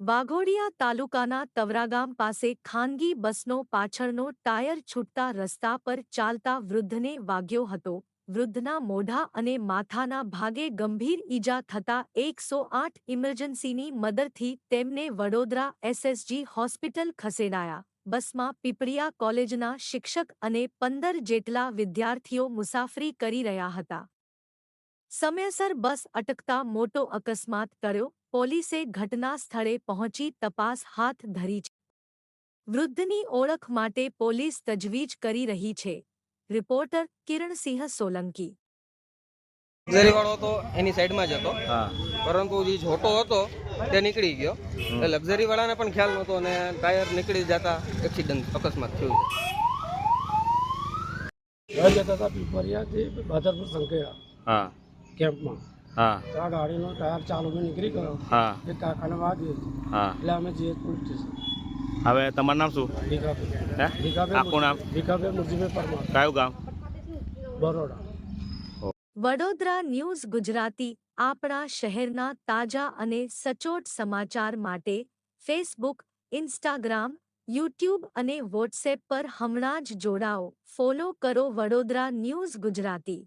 વાઘોડિયા તાલુકાના તવરાગામ પાસે ખાનગી બસનો પાછળનો ટાયર છૂટતા રસ્તા પર ચાલતા વૃદ્ધને વાગ્યો હતો. વૃદ્ધના મોઢા અને માથાના ભાગે ગંભીર ઈજા થતા એકસો આઠ ઇમરજન્સીની મદદથી તેમને વડોદરા એસએસજી હોસ્પિટલ ખસેડાયા. બસમાં પીપળિયા કોલેજના શિક્ષક અને પંદર જેટલા વિદ્યાર્થીઓ મુસાફરી કરી રહ્યા હતા. સમયસર બસ અટકતા મોટો અકસ્માત કર્યો. પોલીસે ઘટના સ્થળે પહોંચી તપાસ હાથ ધરી છે. વૃદ્ધની ઓળખ માટે પોલીસ તજવીજ કરી રહી છે. રિપોર્ટર કિરણસિંહ સોલંકી. લક્ઝરીવાળો હતો એની સાઈડમાં જ હતો. પરંતુ જે છોટો હતો તે નીકળી ગયો. એટલે લક્ઝરીવાળાને પણ ખ્યાલ નહોતો અને ટાયર નીકળી જતા એક્સિડન્ટ અકસ્માત થયું. ઘર જતા હતા પીપરિયાથી બાદરપુર સંકેડા હા. કેમ્પમાં. હા. તો આ ગાડીનો ટાયર ચાલુ મેં નીકળી ગયો. હા. એ કાકાને વાગ્યો. હા. એટલે અમે જે પોલીસ સ્ટેશન હવે તમારું નામ શું? ભીખાભાઈ. ભીખાભાઈ આખું નામ? ભીખાભાઈ મુરજીભાઈ પરમાર. કયું ગામ? બરોડા. વડોદરા ન્યૂઝ ગુજરાતી આપણા શહેરના તાજા અને સચોટ સમાચાર માટે ફેસબુક ઇન્સ્ટાગ્રામ યુટ્યુબ અને વોટ્સએપ પર હમણાં જ જોડાઓ. ફોલો કરો વડોદરા ન્યૂઝ ગુજરાતી.